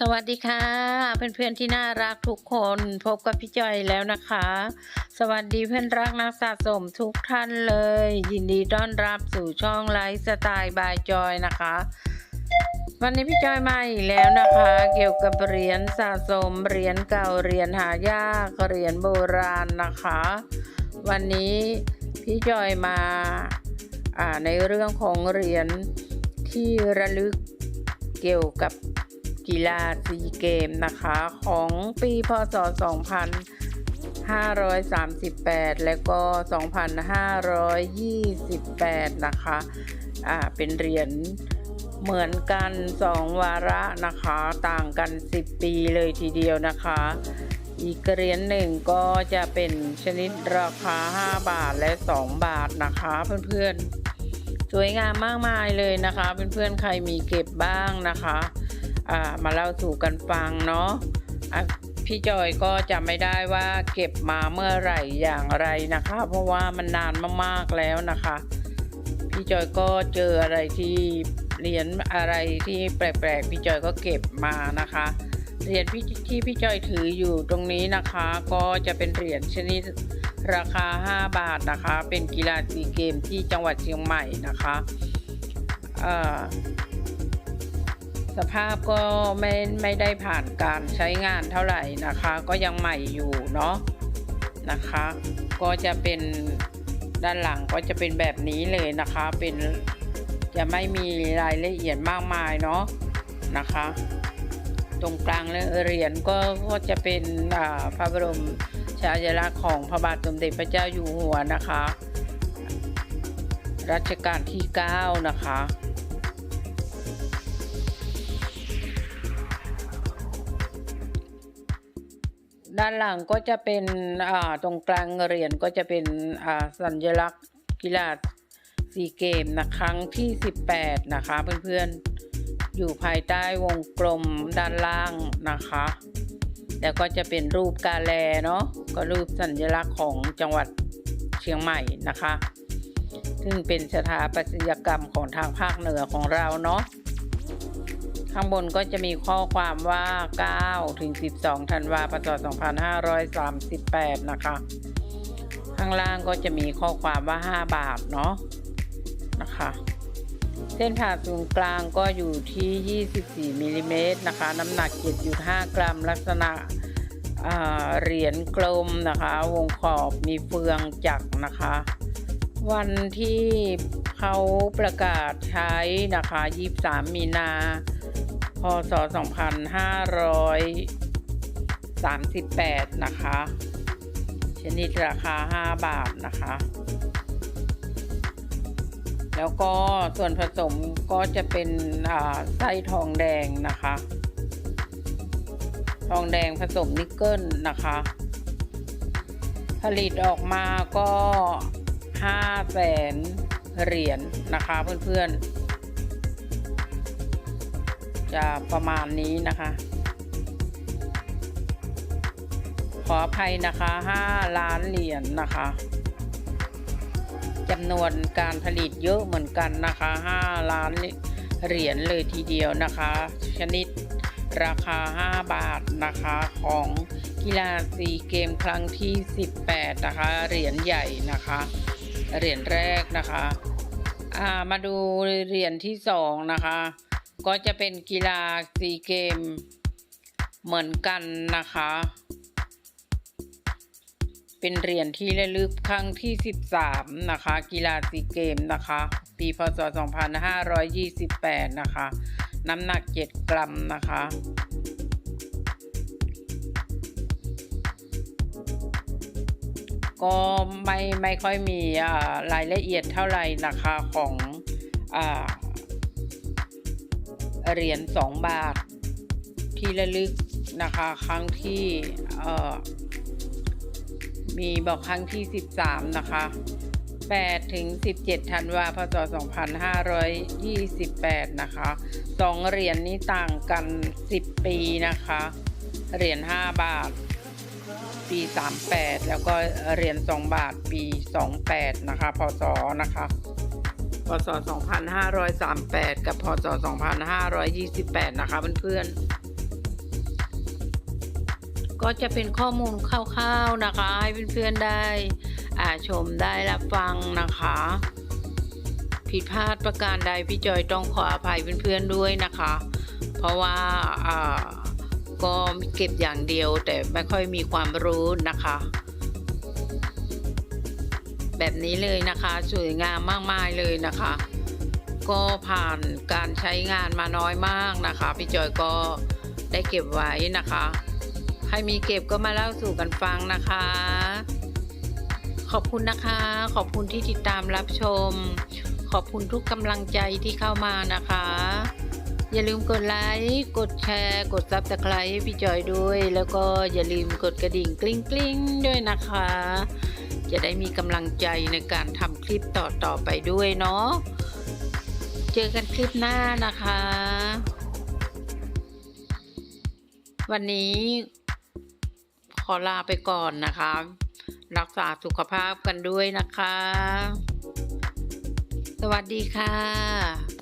สวัสดีค่ะ เพื่อนๆที่น่ารักทุกคนพบกับพี่จอยแล้วนะคะ สวัสดีเพื่อนรักนักสะสมทุกท่านเลย ยินดีต้อนรับสู่ช่องไลฟ์สไตล์บายจอยนะคะ วันนี้พี่จอยมาอีกแล้วนะคะ เกี่ยวกับเหรียญสะสมเหรียญเก่าเหรียญหายากเหรียญโบราณนะคะ วันนี้พี่จอยมาอ่าในเรื่องของเหรียญที่ระลึกเกี่ยวกับ กีฬาซีเกมนะคะ ของปีพศ 2538 และก็ 2528 นะคะอ่าเป็นเหรียญเหมือนกัน 2 วาระนะคะ ต่างกัน 10 ปีเลยทีเดียวนะคะ อีกเหรียญหนึ่งก็จะเป็นชนิดราคา 5 บาทและ 2 บาทนะคะเพื่อนๆสวยงามมากมายเลยนะคะเพื่อนๆใครมีเก็บบ้างนะคะ มาเล่าสู่กันฟังเนาะพี่จอยก็จะไม่ได้ว่าเก็บมาเมื่อไหร่อย่างไรนะคะ เพราะว่ามันนานมากๆแล้วนะคะ พี่จอยก็เจออะไรที่เหรียญอะไรที่แปลกๆพี่จอยก็เก็บมานะคะเหรียญที่พี่จอยถืออยู่ตรงนี้นะคะ ก็จะเป็นเหรียญชนิดราคา 5 บาทนะคะ เป็นกีฬาซีเกมที่จังหวัดเชียงใหม่นะคะ สภาพก็ไม่ไม่ได้ผ่านการใช้งานเท่าไหร่นะคะ ก็ยังใหม่อยู่เนาะนะคะ ก็จะเป็นด้านหลังก็จะเป็นแบบนี้เลยนะคะ เป็นจะไม่มีรายละเอียดมากมายเนาะนะคะ ตรงกลางเหรียญก็ก็จะเป็นอ่าพระบรมฉายาลักษณ์ของพระบาทสมเด็จพระเจ้าอยู่หัวนะคะ รัชกาลที่ 9 นะคะ ด้านหลังก็จะเป็นตรงกลางเหรียญก็จะเป็นสัญลักษณ์กีฬาซีเกมนะครั้งที่ 18 นะคะเพื่อนๆ อยู่ภายใต้วงกลมด้านล่างนะคะ แล้วก็จะเป็นรูปกาแลเนาะก็รูปสัญลักษณ์ของจังหวัดเชียงใหม่นะคะ ซึ่งเป็นสถาปัตยกรรมของทางภาคเหนือของเราเนาะ ข้างบนก็จะมีข้อความว่า 9 ถึง 12 ธันวาคม พศ 2538 นะคะ ข้างล่างก็จะมีข้อความว่า 5 บาท เนาะ นะคะ เส้นผ่าศูนย์กลางก็อยู่ที่ 24มิลลิเมตรนะคะ น้ำหนัก 7.5 กรัม ลักษณะเหรียญกลมนะคะ วงขอบมีเฟืองจักรนะคะ วันที่เขาประกาศใช้นะคะ 23 มีนา พศ 2538 นะคะ ชนิดราคา 5 บาทนะคะ แล้วก็ส่วนผสมก็จะเป็นอ่าไส้ทองแดงนะคะ ทองแดงผสมนิกเกิลนะคะ ผลิตออกมาก็5แสนเหรียญนะคะเพื่อนๆ จะประมาณนี้นะคะ ขออภัยนะคะ 5 ล้านเหรียญนะคะจำนวนการผลิตเยอะเหมือนกันนะคะ 5 ล้านเหรียญเลยทีเดียวนะคะ ชนิดราคา 5 บาทนะคะของกีฬาซีเกมครั้งที่ 18 นะคะ เหรียญใหญ่นะคะ เหรียญแรกนะคะ อ่ามาดูเหรียญที่สองนะคะ ก็จะเป็นกีฬาซีเกมเหมือนกันนะคะ เป็นเหรียญที่ระลึกครั้งที่ 13 นะคะ กีฬาซีเกมนะคะ ปีพศ 2528 นะคะ น้ำหนัก 7 กรัมนะคะก็ไม่ไม่ค่อยมีรายละเอียดเท่าไหร่นะคะของอ่า เหรียญ2บาท ที่ระลึกนะคะครั้งที่มีบอกครั้งที่ 13 นะคะ8ถึง 17 ธันวาพศ 2528 นะคะสองเหรียญนี้ต่างกัน 10 ปีนะคะ เหรียญ 5 บาท ปี 38 แล้วก็เหรียญ 2 บาท ปี 28 นะคะ พศ นะคะ พศ 2538 กับพศ 2528 นะคะเพื่อนๆ ก็จะเป็นข้อมูลคร่าวๆนะคะ ให้เพื่อนๆได้อ่าชมได้รับฟังนะคะ ผิดพลาดประการใดพี่จอยต้องขออภัยเพื่อนๆด้วยนะคะ เพราะว่าอ่าก็เก็บอย่างเดียวแต่ไม่ค่อยมีความรู้นะคะ แบบนี้เลยนะคะสวยงามมากมายเลยนะคะ ก็ผ่านการใช้งานมาน้อยมากนะคะพี่จอยก็ได้เก็บไว้นะคะ ใครมีเก็บก็มาเล่าสู่กันฟังนะคะ ขอบคุณนะคะ ขอบคุณที่ติดตามรับชม ขอบคุณทุกกำลังใจที่เข้ามานะคะ อย่าลืมกดไลค์กดแชร์ กดซับสไครต์ให้พี่จอยด้วย แล้วก็อย่าลืมกดกระดิ่งกลิ้งกลิ้งๆด้วยนะคะ จะได้มีกำลังใจในการทำคลิปต่อต่อๆไปด้วยเนาะ เจอกันคลิปหน้านะคะ วันนี้ขอลาไปก่อนนะคะ รักษาสุขภาพกันด้วยนะคะ สวัสดีค่ะ